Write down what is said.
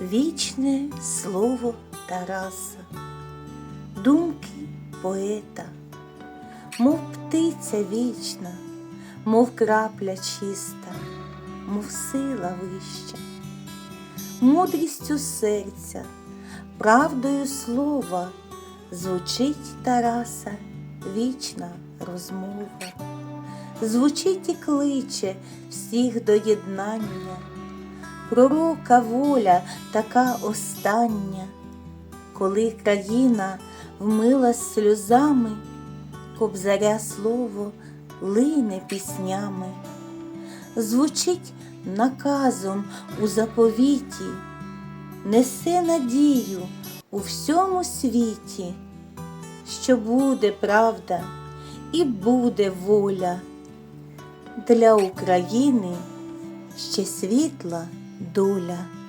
Вічне слово Тараса, думки поета, мов птиця вічна, мов крапля чиста, мов сила вища, мудрістю серця, правдою слова звучить Тараса вічна розмова, звучить і кличе всіх до єднання. Пророка воля така остання, коли країна вмилась сльозами, кобзаря слово лине піснями, звучить наказом у заповіті, несе надію у всьому світі, що буде правда і буде воля для України ще світла Dula.